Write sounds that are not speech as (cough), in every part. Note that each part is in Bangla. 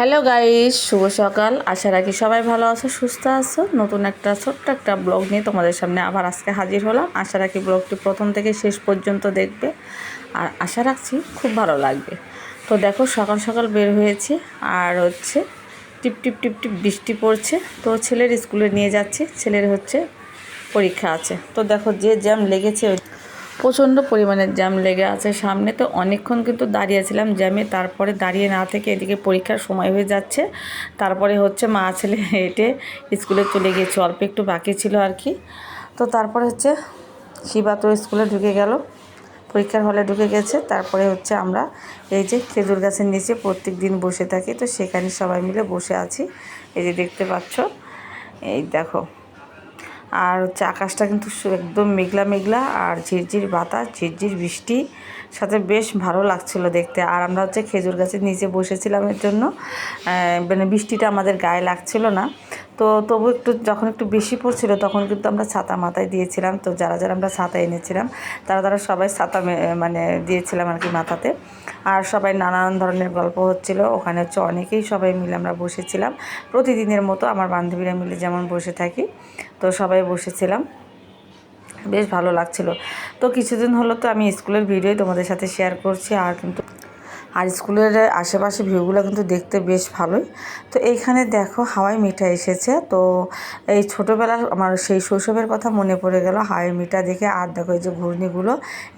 হ্যালো গাইস, শুভ সকাল। আশা রাখি সবাই ভালো আছো, সুস্থ আছো। নতুন একটা ছোট্ট একটা ব্লগ নিয়ে তোমাদের সামনে আবার আজকে হাজির হলাম। আশা রাখি ব্লগটি প্রথম থেকে শেষ পর্যন্ত দেখবে। আর আশা রাখছি খুব ভালো লাগবে। তো দেখো, সকাল সকাল বের হয়েছে আর হচ্ছে টিপ টিপ টিপ টিপ বৃষ্টি পড়ছে। তো ছেলের স্কুলে নিয়ে যাচ্ছি। ছেলের হচ্ছে পরীক্ষা আছে। তো দেখো, যে জ্যাম লেগেছে প্রচণ্ড পরিমাণে জ্যাম লেগে আছে। সামনে তো অনেকক্ষণ কিন্তু দাঁড়িয়েছিলাম জ্যামে, তারপরে দাঁড়িয়ে না থেকে এদিকে পরীক্ষার সময় হয়ে যাচ্ছে। তারপরে হচ্ছে মা ছেলে হেঁটে স্কুলে চলে গিয়েছে, অল্প একটু বাকি ছিল আর কি। তো তারপরে হচ্ছে শিবা তো স্কুলে ঢুকে গেল, পরীক্ষার হলে ঢুকে গেছে। তারপরে হচ্ছে আমরা এই যে খেজুর গাছের নিচে প্রত্যেক দিন বসে থাকি, তো সেখানে সবাই মিলে বসে আছি। এই যে দেখতে পাচ্ছ, এই দেখো। আর হচ্ছে আকাশটা কিন্তু একদম মেঘলা মেঘলা আর ঝিরঝির বাতাস ঝিরঝির বৃষ্টি। সাথে বেশ ভালো লাগছিল দেখতে। আর আমরা হচ্ছে খেজুর গাছের নিচে বসেছিলাম এর জন্য। মানে বৃষ্টিটা আমাদের গায়ে লাগছিল না। তো তবু একটু যখন একটু বেশি পড়ছিল তখন কিন্তু আমরা ছাতা মাথায় দিয়েছিলাম। তো যারা যারা আমরা ছাতা এনেছিলাম, তারা তারা সবাই ছাতা মানে দিয়েছিলাম আর কি মাথাতে। আর সবাই নানান ধরনের গল্প হচ্ছিল। ওখানে হচ্ছে অনেকেই সবাই মিলে আমরা বসেছিলাম। প্রতিদিনের মতো আমার বান্ধবীরা মিলে যেমন বসে থাকি, তো সবাই বসেছিলাম। বেশ ভালো লাগছিল। তো কিছুদিন হলো তো আমি স্কুলের ভিডিও তোমাদের সাথে শেয়ার করছি, আর কিন্তু আর স্কুলের আশেপাশে ভিউগুলো কিন্তু দেখতে বেশ ভালোই। তো এইখানে দেখো হাওয়াই মিঠা এসেছে। তো এই ছোটোবেলার আমার সেই শৈশবের কথা মনে পড়ে গেল হাওয়াই মিঠা দেখে। আর দেখো এই যে ঘূর্ণিগুলো,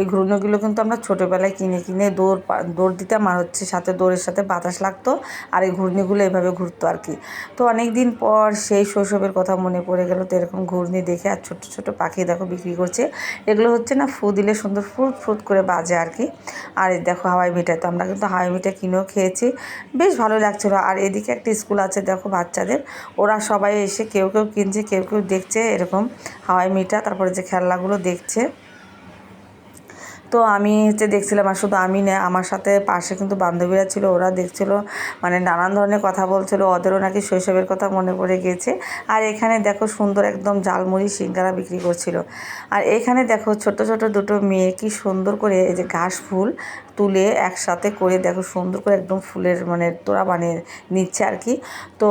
এই ঘূর্ণিগুলো কিন্তু আমরা ছোটোবেলায় কিনে কিনে দৌড় দৌড় দিতাম আর হচ্ছে সাথে দৌড়ের সাথে বাতাস লাগতো আর এই ঘূর্ণিগুলো এভাবে ঘুরতো আর কি। তো অনেক দিন পর সেই শৈশবের কথা মনে পড়ে গেল তো এরকম ঘূর্ণি দেখে আর ছোট ছোট পাখি দেখো বিক্রি করছে। এগুলো হচ্ছে না ফু দিলে সুন্দর ফুট ফুট করে বাজে আর কি। আর দেখো হাওয়াই মিঠা তো আমরা হাওয়াই মিঠা কিনেও খেয়েছি। বেশ ভালো লাগছিল। আর এদিকে একটা স্কুল আছে, দেখো বাচ্চাদের। ওরা সবাই এসে কেউ কেউ কিনছে, কেউ কেউ দেখছে এরকম হাওয়াই মিঠা তারপরে যে খেলনাগুলো দেখছে। তো আমি হচ্ছে দেখছিলাম, আর শুধু আমি না, আমার সাথে পাশে কিন্তু বান্ধবীরা ছিল, ওরা দেখছিল মানে নানান ধরনের কথা বলছিল, ওদেরও নাকি শৈশবের কথা মনে পড়ে গিয়েছে আর এখানে দেখো সুন্দর একদম জালমুড়ি সিঙ্গারা বিক্রি করছিল। আর এখানে দেখো ছোট ছোট দুটো মেয়ে, কি সুন্দর করে এই যে ঘাস ফুল তুলে একসাথে করে দেখো সুন্দর করে একদম ফুলের মানে তোরা বানিয়ে নিচ্ছে আর কি। তো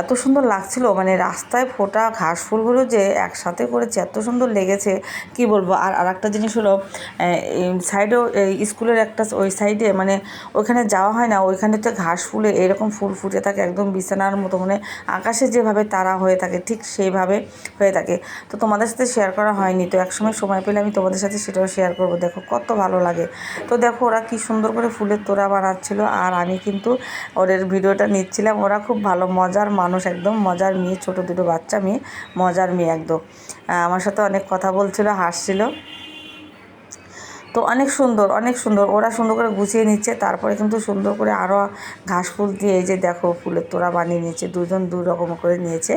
এত সুন্দর লাগছিল মানে রাস্তায় ফোটা ঘাস ফুলগুলো যে একসাথে করেছে, এত সুন্দর লেগেছে, কি বলব? আর আরেকটা জিনিস হলো সাইডেও স্কুলের একটা ওই সাইডে মানে ওইখানে যাওয়া হয় না ওইখানে তো ঘাস ফুলে এরকম ফুল ফুটে থাকে, একদম বিছানার মতো মানে আকাশে যেভাবে তারা হয়ে থাকে, ঠিক সেইভাবে হয়ে থাকে। তো তোমাদের সাথে শেয়ার করা হয়নি, তো একসময় সময় পেলে আমি তোমাদের সাথে সেটাও শেয়ার করব, দেখো কত ভালো লাগে। তো দেখো ওরা কি সুন্দর করে ফুলের তোড়া বানাচ্ছিল, আর আমি কিন্তু ওদের ভিডিওটা নিচ্ছিলাম। ওরা খুব ভালো মজার মানুষ, একদম মজার মেয়ে, ছোটো দুটো বাচ্চা মেয়ে, মজার মেয়ে একদম। আমার সাথে অনেক কথা বলছিল, হাসছিল। তো অনেক সুন্দর অনেক সুন্দর। ওরা সুন্দর করে গুছিয়ে নিচ্ছে, তারপরে কিন্তু সুন্দর করে আরও ঘাস ফুল দিয়ে এই যে দেখো ফুলের তোড়া বানিয়ে নিয়েছে দুজন দু রকম করে নিয়েছে।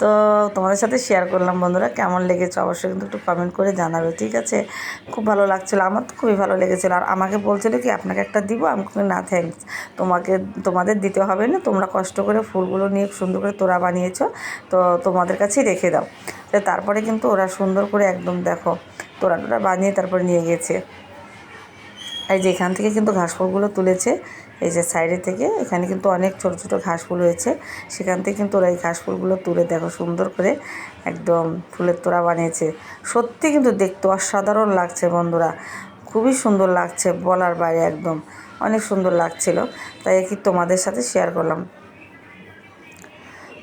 তো তোমাদের সাথে শেয়ার করলাম বন্ধুরা, কেমন লেগেছে অবশ্যই কিন্তু একটু কমেন্ট করে জানাবে, ঠিক আছে? খুব ভালো লাগছিল, আমার তো খুবই ভালো লেগেছিলো। আর আমাকে বলছিলো কি, আপনাকে একটা দিব, আমি না থ্যাংকস তোমাকে, তোমাদের দিতে হবে না, তোমরা কষ্ট করে ফুলগুলো নিয়ে সুন্দর করে তোরা বানিয়েছো, তো তোমাদের কাছেই রেখে দাও। তারপরে কিন্তু ওরা সুন্দর করে একদম দেখো তোড়া টোড়া বানিয়ে তারপর নিয়ে গেছে এই যে এখান থেকে কিন্তু ঘাসফুলগুলো তুলেছে, এই যে সাইডে থেকে এখানে কিন্তু অনেক ছোট ছোট ঘাসফুল হয়েছে। সেখান থেকে কিন্তু ওরা এই ঘাসফুলগুলো তুলে দেখো, সুন্দর করে একদম ফুলের তোড়া বানিয়েছে। সত্যি কিন্তু দেখতে অসাধারণ লাগছে বন্ধুরা, খুবই সুন্দর লাগছে বলার বাইরে একদম, অনেক সুন্দর লাগছিল। তাই কি তোমাদের সাথে শেয়ার করলাম।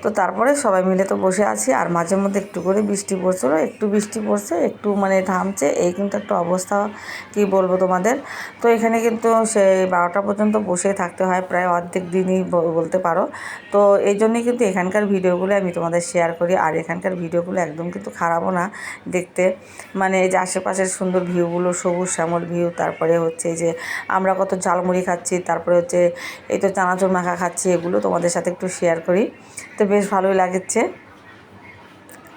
তো তারপরে সবাই মিলে তো বসে আছি, আর মাঝে মধ্যে একটু করে বৃষ্টি পড়ছিলো একটু বৃষ্টি পড়ছে, একটু মানে থামছে, এই কিন্তু একটা অবস্থা কি বলব তোমাদের। তো এখানে কিন্তু সেই বারোটা পর্যন্ত বসে থাকতে হয়, প্রায় অর্ধেক দিনই বলতে পারো। তো এই জন্যই কিন্তু এখানকার ভিডিওগুলো আমি তোমাদের শেয়ার করি, আর এখানকার ভিডিওগুলো একদম কিন্তু খারাপও না দেখতে। মানে এই যে আশেপাশের সুন্দর ভিউগুলো সবুজ শ্যামল ভিউ তারপরে হচ্ছে যে আমরা কত ঝালমুড়ি খাচ্ছি, তারপরে হচ্ছে এই তো চানাচুর মাখা খাচ্ছি, এগুলো তোমাদের সাথে একটু শেয়ার করি। তো বেশ ভালোই লাগছে।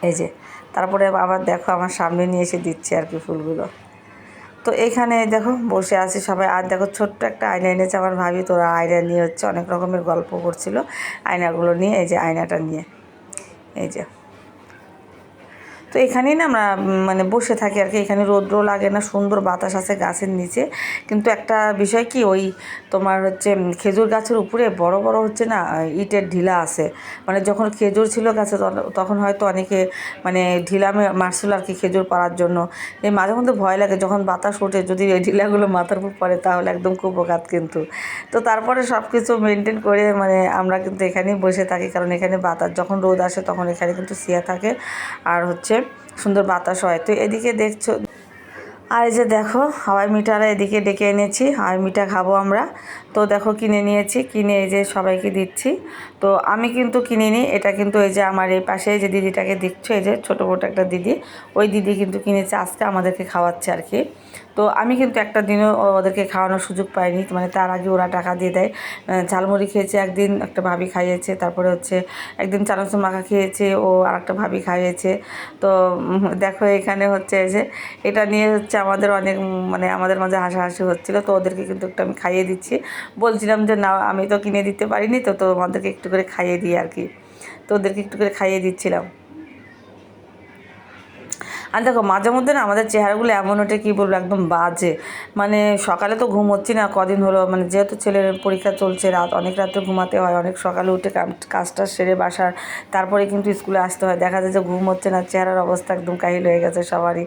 এই যে, তারপরে আবার দেখো আমার সামনে নিয়ে এসে দিচ্ছে আর কি ফুলগুলো। তো এখানে দেখো বসে আছি সবাই। আর দেখো ছোট্ট একটা আয়না এনেছে আমার ভাবি। তোরা আয়না নিয়ে হচ্ছে অনেক রকমের গল্প করছিল আয়নাগুলো নিয়ে, এই যে আয়নাটা নিয়ে। এই যে। তো এখানেই না আমরা মানে বসে থাকি আর কি। এখানে রৌদ্র লাগে না, সুন্দর বাতাস আছে গাছের নিচে। কিন্তু একটা বিষয় কি, ওই তোমার হচ্ছে খেজুর গাছের উপরে বড় বড় হচ্ছে না ইটের ঢিলা আছে। মানে যখন খেজুর ছিল গাছে, তখন- হয়তো অনেকে মানে ঢিলা মারছিল আর কি খেজুর পাড়ার জন্য। এই মাঝে মধ্যে ভয় লাগে, যখন বাতাস ওঠে, যদি এই ঢিলাগুলো মাথার উপর পড়ে, তাহলে একদম খুব আঘাত কিন্তু। তো তারপরে সব কিছু মেনটেন করে মানে আমরা কিন্তু এখানেই বসে থাকি। কারণ এখানে বাতাস, যখন রোদ আসে, তখন এখানে কিন্তু শুয়ে থাকে। আর হচ্ছে সুন্দর বাতাস হয়। তো এদিকে দেখছ, আর এই যে দেখো, হাওয়াই মিঠারা এদিকে ডেকে এনেছি, হাওয়াই মিঠা খাব আমরা। তো দেখো কিনে নিয়েছি, কিনে এই যে সবাইকে দিচ্ছি। তো আমি কিন্তু কিনিনি, এটা কিন্তু এই যে আমার এই পাশে যে দিদিটাকে দেখছ, এই যে ছোটো মোটো একটা দিদি, ওই দিদি কিন্তু কিনেছে, আজকে আমাদেরকে খাওয়াচ্ছে আর কি। তো আমি কিন্তু একটা দিনও ওদেরকে খাওয়ানোর সুযোগ পাইনি। মানে তার আগে ওরা টাকা দিয়ে দেয়। ঝালমুড়ি খেয়েছে একদিন, একটা ভাবি খাইয়েছে, তারপরে হচ্ছে একদিন চানাচুর মাখা খেয়েছে, ও আর একটা ভাবি খাইয়েছে। তো দেখো এখানে হচ্ছে যে, এটা নিয়ে হচ্ছে আমাদের অনেক মানে আমাদের মাঝে হাসাহাসি হচ্ছিল। তো ওদেরকে কিন্তু একটু আমি খাইয়ে দিচ্ছি। বলছিলাম যে, না, আমি তো কিনে দিতে পারিনি, তো তো আমাদেরকে একটু করে খাইয়ে দিই আর কি। তো ওদেরকে একটু করে খাইয়ে দিচ্ছিলাম। আর দেখো, মাঝে মধ্যে না আমাদের চেহারাগুলো এমন ওঠে, কী বলব, একদম বাজে। মানে সকালে তো ঘুম হচ্ছি না, কদিন হলো মানে যেহেতু ছেলের পরীক্ষা চলছে, রাত অনেক রাত্রে ঘুমাতে হয়, অনেক সকালে উঠে কাজটা সেরে বাসার, তারপরে কিন্তু স্কুলে আসতে হয়। দেখা যায় যে ঘুম হচ্ছে না, চেহারার অবস্থা একদম কাহিল হয়ে গেছে সবারই।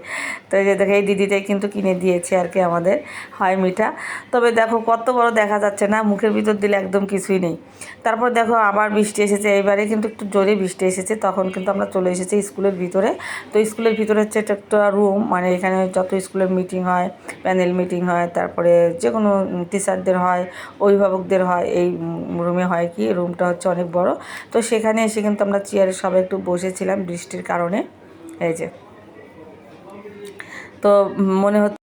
তো এই যে দেখো, এই দিদিটাই কিন্তু কিনে দিয়েছে আর কি আমাদের, হয় মিঠা। তবে দেখো, কত বড় দেখা যাচ্ছে না, মুখের ভিতর দিলে একদম কিছুই নেই। তারপর দেখো, আবার বৃষ্টি এসেছে, এইবারে কিন্তু একটু জোরে বৃষ্টি এসেছে, তখন কিন্তু আমরা চলে এসেছি স্কুলের ভিতরে। তো স্কুলের ভিতরে হচ্ছে এটা একটা রুম মানে এখানে যত স্কুলের মিটিং হয় প্যানেল মিটিং হয়, তারপরে যে কোনো টিচারদের হয়, অভিভাবকদের হয়, এই রুমে হয় কি রুমটা হচ্ছে অনেক বড়। তো সেখানে এসে কিন্তু আমরা চেয়ারে সবাই একটু বসেছিলাম বৃষ্টির কারণে, এই যে। তো মনে হচ্ছে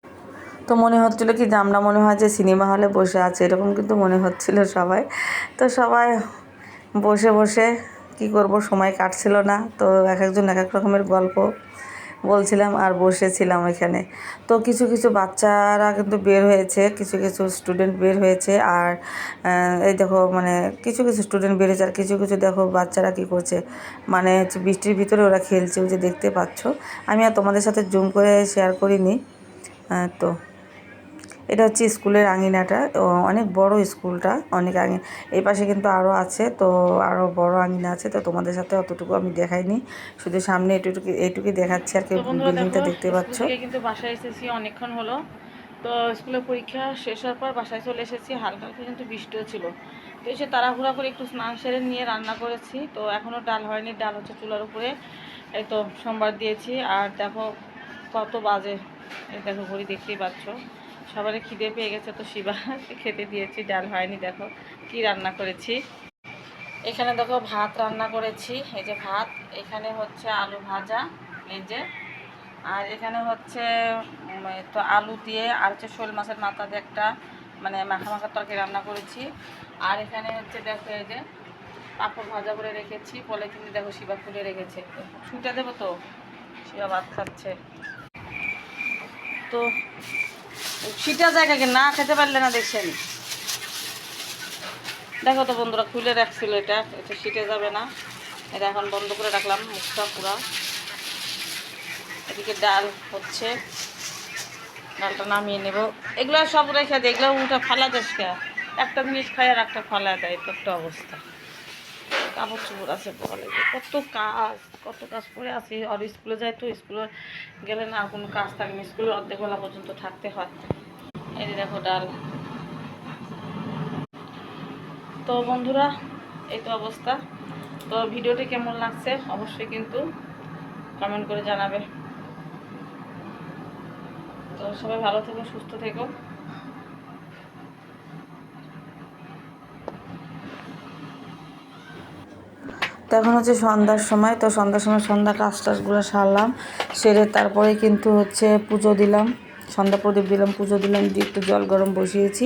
তো মনে হচ্ছিল কি যে আমরা মনে হয় যে সিনেমা হলে বসে আছে, এরকম কিন্তু মনে হচ্ছিল সবাই। তো সবাই বসে বসে কি করব, সময় কাটছিল না। তো এক একজন এক এক রকমের গল্প। বলছিলাম আর বসেছিলাম এখানে। তো কিছু কিছু বাচ্চারা কিন্তু বের হয়েছে, কিছু কিছু স্টুডেন্ট বের হয়েছে আর এই দেখো মানে কিছু কিছু স্টুডেন্ট বের হয়েছে আর কিছু কিছু দেখো বাচ্চারা কি করছে। মানে হচ্ছে বৃষ্টির ভিতরে ওরা খেলছে, ওই যে দেখতে পাচ্ছ। আমি আর তোমাদের সাথে জুম করে শেয়ার করিনি। তো এটা হচ্ছে স্কুলের আঙিনাটা। ও অনেক বড় স্কুলটা অনেক আঙি এই পাশে কিন্তু আরও আছে তো আরও বড় আঙিনা আছে তো তোমাদের সাথে অতটুকু আমি দেখাইনি। শুধু সামনে এটুকু এইটুকুই দেখাচ্ছি আর কি বিল্ডিংটা দেখতে পাচ্ছ। কিন্তু বাসায় এসেছি অনেকক্ষণ হলো। তো স্কুলের পরীক্ষা শেষ হওয়ার পর বাসায় চলে এসেছি হালকা হালকা কিন্তু বৃষ্টিও ছিল। তো এসে তাড়াহুড়া করে একটু স্নান সেরে নিয়ে রান্না করেছি তো এখনও ডাল হয়নি ডাল হচ্ছে চুলার উপরে। এই তো সোমবার দিয়েছি আর দেখো কত বাজে এই দেখো ঘড়ি দেখতেই পাচ্ছ। সবারই খিদে পেয়ে গেছে তো শিবা (laughs) খেতে দিয়েছি, ডাল হয়নি, দেখো কি রান্না করেছি। এখানে দেখো ভাত রান্না করেছি, এই যে ভাত, এখানে হচ্ছে আলু ভাজা, এই যে। আর এখানে হচ্ছে তো আলু দিয়ে, আর হচ্ছে শোল মাছের মাথা দিয়ে একটা মানে মাখা মাখা তরকারি রান্না করেছি। আর এখানে হচ্ছে দেখো এই যে পাঁপড় ভাজা করে রেখেছি পলে কিন্তু দেখো শিবা খুলে রেখেছে। ছুটে দেবো তো? শিবা ভাত খাচ্ছে। তো সিটা জায়গাকে না খেতে পারলে না দেখছেন? দেখো তো বন্ধুরা, খুলে রাখছিল এটা। এটা সিটে যাবে না। এটা এখন বন্ধ করে রাখলাম, মুখটা পুরা। এদিকে ডাল হচ্ছে। ডালটা নামিয়ে নেব। এগুলো সব রেখে দেয় এগুলো উঠে ফালা কে একটা জিনিস খাই আর একটা ফালা দেয় তো একটা অবস্থা। কাপড় চোপড় আছে যে কত কাজ কত কাজ করে আছে। আর স্কুলে যায় তো, স্কুলে গেলে না কোনো কাজ থাকে না। স্কুলে অর্ধেক বেলা পর্যন্ত থাকতে হয়। এই যে দেখো ডাল। তো বন্ধুরা, এই তো অবস্থা। তো ভিডিওটি কেমন লাগছে অবশ্যই কিন্তু কমেন্ট করে জানাবে। তো সবাই ভালো থেকো, সুস্থ থেকো। তো এখন হচ্ছে সন্ধ্যার সময়, তো সন্ধ্যার সময় সন্ধ্যা কাজ টাজগুলো সারলাম, সেরে তারপরে কিন্তু হচ্ছে পুজো দিলাম, সন্ধ্যা প্রদীপ দিলাম, পুজো দিলাম, দিয়ে একটু জল গরম বসিয়েছি।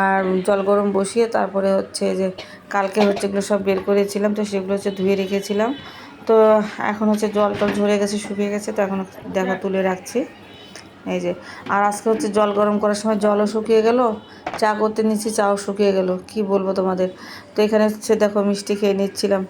আর জল গরম বসিয়ে তারপরে হচ্ছে যে কালকে হচ্ছে এগুলো সব বের করেছিলাম, তো সেগুলো হচ্ছে ধুয়ে রেখেছিলাম। তো এখন হচ্ছে জল টল ঝরে গেছে, শুকিয়ে গেছে, তো এখন দেখো তুলে রাখছি। এই যে, আর আজকে হচ্ছে জল গরম করার সময় জলও শুকিয়ে গেল, চা করতে নিচ্ছি, চাও শুকিয়ে গেল, কি বলব তোমাদের? তো এখানে হচ্ছে দেখো মিষ্টি খেয়ে নিচ্ছিলাম।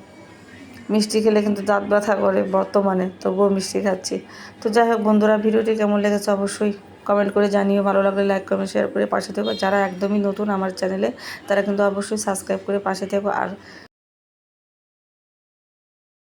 মিষ্টি খেলে কিন্তু দাঁত ব্যথা করে বর্তমানে, তবুও মিষ্টি খাচ্ছি। তো যাই হোক বন্ধুরা, ভিডিওটি কেমন লেগেছে অবশ্যই কমেন্ট করে জানিও। ভালো লাগলে লাইক কমেন্ট শেয়ার করে পাশে থেকো। যারা একদমই নতুন আমার চ্যানেলে তারা কিন্তু অবশ্যই সাবস্ক্রাইব করে পাশে থেকো। আর